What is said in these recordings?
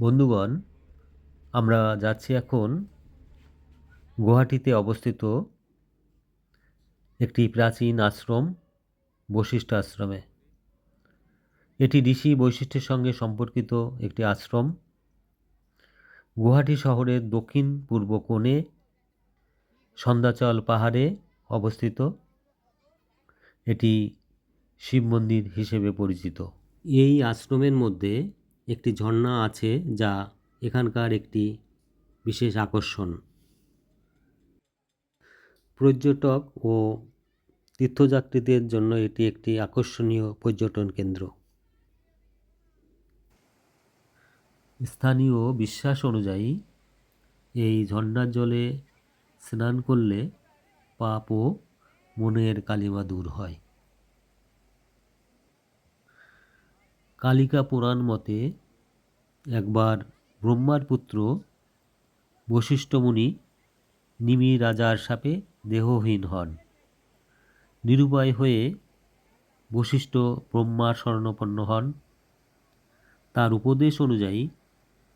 বন্ধুগণ, আমরা যাচ্ছি এখন গুয়াহাটিতে অবস্থিত একটি প্রাচীন আশ্রম, বশিষ্ঠ আশ্রমে। এটি ঋষি বৈশিষ্ট্যের সঙ্গে সম্পর্কিত একটি আশ্রম। গুয়াহাটি শহরের দক্ষিণ পূর্ব কোণে সন্ধ্যাচল পাহাড়ে অবস্থিত। এটি শিব মন্দির হিসেবে পরিচিত। এই আশ্রমের মধ্যে একটি ঝর্ণা আছে যা এখানকার একটি বিশেষ আকর্ষণ। পর্যটক ও তীর্থযাত্রীদের জন্য এটি একটি আকর্ষণীয় পর্যটন কেন্দ্র। স্থানীয় বিশ্বাস অনুযায়ী, এই ঝর্ণার জলে স্নান করলে পাপ ও মনের কালিমা দূর হয়। কালিকা পুরাণ মতে একবার ব্রহ্মার পুত্র বশিষ্ঠ মুনি নিমি রাজার সাপে দেহহীন হন। নিরুপায় হয়ে বশিষ্ঠ ব্রহ্মার শরণাপন্ন হন। তার উপদেশ অনুযায়ী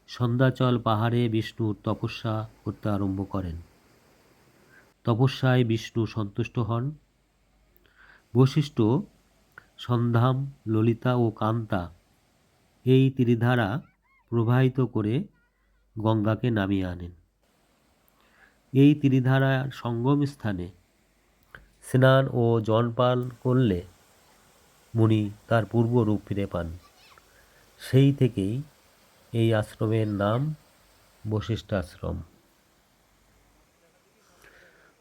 সন্ধ্যাচল পাহাড়ে বিষ্ণুর তপস্যা করতে আরম্ভ করেন। তপস্যায় বিষ্ণু সন্তুষ্ট হন। বশিষ্ঠ সন্ধাম ললিতা ও কান্তা এই ত্রিধারা প্রবাহিত করে গঙ্গাকে নামিয়ে আনেন। এই ত্রিধারার সঙ্গম স্থানে স্নান ও জলপান করলে মুনি তার পূর্ব রূপ ফিরে পান। সেই থেকেই এই আশ্রমের নাম বশিষ্ঠ আশ্রম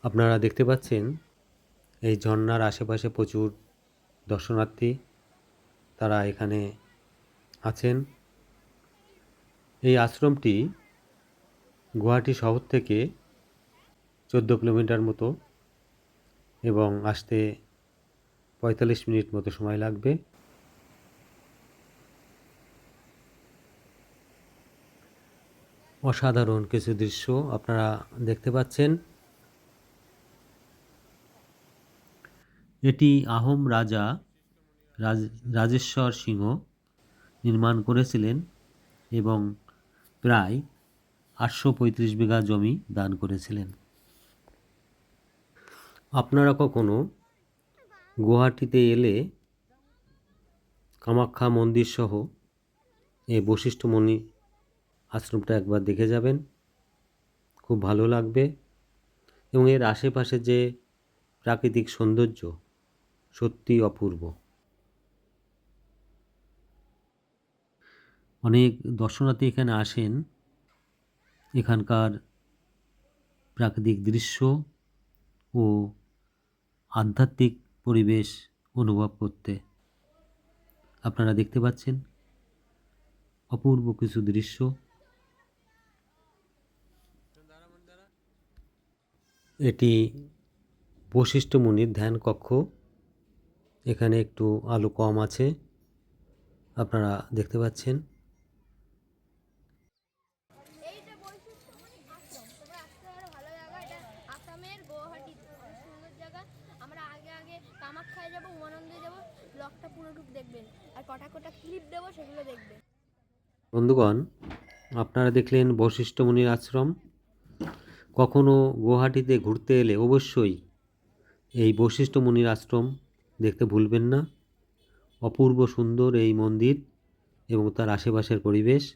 আপনারা দেখতে পাচ্ছেন, এই ঝর্ণার আশেপাশে প্রচুর দর্শনার্থী তারা এখানে আছেন। এই আশ্রমটি গুয়াহাটি শহর থেকে চোদ্দ কিলোমিটার মতো এবং আসতে পঁয়তাল্লিশ মিনিট মতো সময় লাগবে। অসাধারণ কিছু দৃশ্য আপনারা দেখতে পাচ্ছেন। এটি আহোম রাজা রাজ, রাজেশ্বর সিংহ নির্মাণ করেছিলেন এবং প্রায় আটশো পঁয়ত্রিশ বিঘা জমি দান করেছিলেন। আপনারা কখনো গুয়াহাটিতে এলে কামাখ্যা মন্দির সহ এই বশিষ্ঠমণি আশ্রমটা একবার দেখে যাবেন। খুব ভালো লাগবে এবং এর আশেপাশে যে প্রাকৃতিক সৌন্দর্য সত্যি অপূর্ব। অনেক দর্শনার্থী এখানে আসেন। এখানকার প্রাকৃতিক দৃশ্য ও আধ্যাত্মিক পরিবেশ অনুভব করতে। আপনারা দেখতে পাচ্ছেন অপূর্ব কিছু দৃশ্য। এটি বশিষ্ঠ মুনির ধ্যান কক্ষ। এখানে একটু আলো কম আছে। আপনারা দেখতে পাচ্ছেন। কামাখ্যায় যাব উমানন্দে যাব ব্লগটা পুরোটুক দেখবেন। আর কটা কটা ক্লিপ দেবো সেগুলো দেখবেন। বন্ধুগণ আপনারা দেখলেন বশিষ্ঠ মুনির আশ্রম। কখনো গুয়াহাটিতে ঘুরতে এলে অবশ্যই এই বশিষ্ঠ মুনির আশ্রম দেখতে ভুলবেন না। অপূর্ব সুন্দর এই মন্দির এবং তার আশেপাশের পরিবেশ।